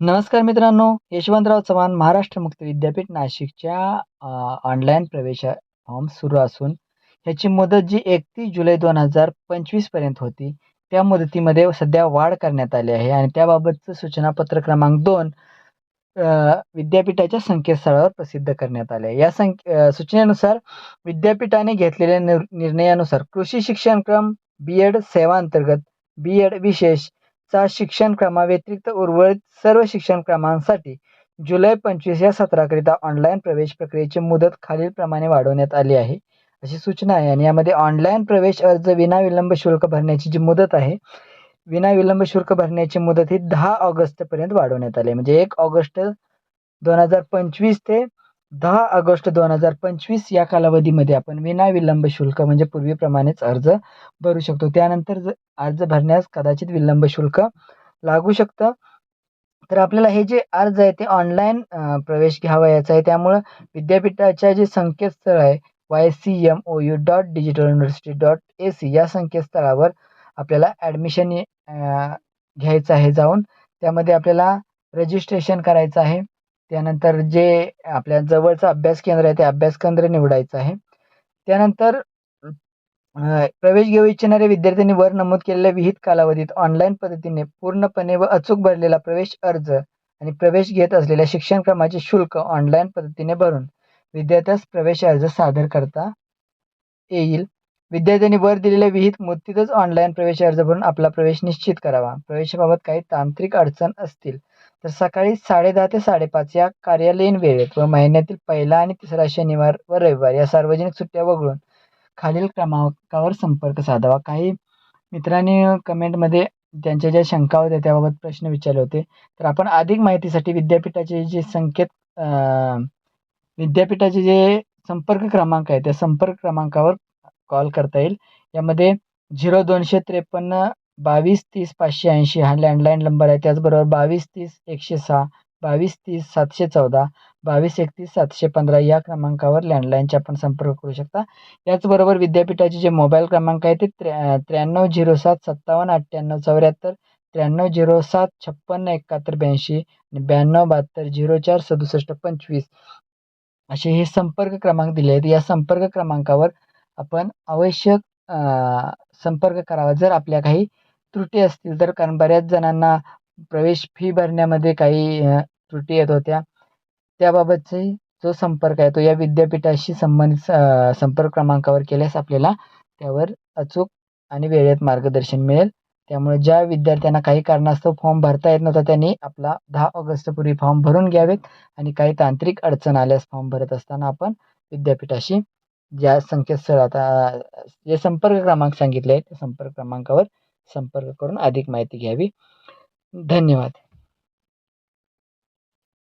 नमस्कार मित्रांनो यशवंतराव चव्हाण महाराष्ट्र मुक्त विद्यापीठ नाशिकच्या ऑनलाईन प्रवेश फॉर्म सुरू असून ह्याची मुदत जी एकतीस जुलै दोन हजार पंचवीसपर्यंत होती त्या मुदतीमध्ये सध्या वाढ करण्यात आली आहे आणि त्याबाबतचं सूचनापत्र क्रमांक दोन विद्यापीठाच्या संकेतस्थळावर प्रसिद्ध करण्यात आले आहे. या संक सूचनेनुसार विद्यापीठाने घेतलेल्या निर्णयानुसार कृषी शिक्षणक्रम बी एड सेवांतर्गत बी एड विशेष चा शिक्षणक्रमाव्यतिरिक्त उर्वरित सर्व शिक्षणक्रमांसाठी जुलै पंचवीस या सत्राकरिता ऑनलाईन प्रवेश प्रक्रियेची मुदत खालीलप्रमाणे वाढवण्यात आली आहे. अशी सूचना आहे आणि यामध्ये ऑनलाईन प्रवेश अर्ज विनाविलंब शुल्क भरण्याची जी मुदत आहे विनाविलंब शुल्क भरण्याची मुदत ही दहा ऑगस्टपर्यंत वाढवण्यात आली आहे. म्हणजे एक ऑगस्ट दोन हजार पंचवीस ते दहा ऑगस्ट दोन हजार पंचवीस या कालावधीमध्ये आपण विनाविलंब शुल्क म्हणजे पूर्वीप्रमाणेच अर्ज भरू शकतो. त्यानंतर ज अर्ज भरण्यास कदाचित विलंब शुल्क लागू शकतं. तर आपल्याला हे जे अर्ज आहे ते ऑनलाईन प्रवेश घ्यावयाचा आहे. त्यामुळं विद्यापीठाच्या जे संकेतस्थळ आहे Y C M O U dot digital university dot A C या संकेतस्थळावर आपल्याला ॲडमिशन घ्यायचं आहे जाऊन. त्यामध्ये आपल्याला रजिस्ट्रेशन करायचं आहे. त्यानंतर जे आपल्या जवळचं अभ्यास केंद्र आहे ते अभ्यास केंद्र निवडायचं आहे. त्यानंतर प्रवेश घेऊ इच्छिणाऱ्या विद्यार्थ्यांनी वर नमूद केलेल्या विहित कालावधीत ऑनलाईन पद्धतीने पूर्णपणे व अचूक भरलेला प्रवेश अर्ज आणि प्रवेश घेत असलेल्या शिक्षणक्रमाचे शुल्क ऑनलाईन पद्धतीने भरून विद्यार्थ्यास प्रवेश अर्ज सादर करता येईल. विद्यार्थ्यांनी वर दिलेल्या विहित मुदतीतच ऑनलाईन प्रवेश अर्ज भरून आपला प्रवेश निश्चित करावा. प्रवेशाबाबत काही तांत्रिक अडचण असतील तर सकाळी साडेदहा ते साडेपाच या कार्यालयीन वेळेत व महिन्यातील पहिला आणि तिसरा शनिवार व रविवार या सार्वजनिक सुट्ट्या वगळून खालील क्रमांकावर संपर्क साधावा. काही मित्रांनी कमेंटमध्ये त्यांच्या ज्या शंका होत्या त्याबाबत प्रश्न विचारले होते. तर आपण अधिक माहितीसाठी विद्यापीठाचे जे संकेत विद्यापीठाचे जे संपर्क क्रमांक आहे त्या संपर्क क्रमांकावर कॉल करता येईल. यामध्ये झिरो दोनशे त्रेपन्न बावीस तीस पाचशे ऐंशी हा लँडलाईन नंबर आहे. त्याचबरोबर बावीस तीस एकशे सहा बावीस तीस सातशे चौदा बावीस एकतीस सातशे पंधरा या क्रमांकावर लँडलाईनचे आपण संपर्क करू शकता. याचबरोबर विद्यापीठाचे जे मोबाईल क्रमांक आहे ते त्र्या त्र्याण्णव झिरो सात सत्तावन्न अठ्ठ्याण्णव चौऱ्याहत्तर त्र्याण्णव झिरो सात छप्पन्न एकाहत्तर ब्याऐंशी आणि ब्याण्णव बहात्तर झिरो चार सदुसष्ट पंचवीस असे हे संपर्क क्रमांक दिले आहेत. या संपर्क क्रमांकावर आपण आवश्यक संपर्क करावा. जर आपल्या काही त्रुटी असतील तर कारण बऱ्याच जणांना प्रवेश फी भरण्यामध्ये काही त्रुटी येत होत्या. त्याबाबतचे जो संपर्क आहे तो या विद्यापीठाशी संबंधित संपर्क क्रमांकावर केल्यास आपल्याला त्यावर अचूक आणि वेळेत मार्गदर्शन मिळेल. त्यामुळे ज्या विद्यार्थ्यांना काही कारणास्तव फॉर्म भरता येत नव्हता त्यांनी आपला दहा ऑगस्टपूर्वी फॉर्म भरून घ्यावेत आणि काही तांत्रिक अडचण आल्यास फॉर्म भरत असताना आपण विद्यापीठाशी ज्या संकेतस्थळ आता जे संपर्क क्रमांक सांगितले आहेत त्या संपर्क क्रमांकावर संपर्क करून अधिक माहिती घ्यावी. धन्यवाद.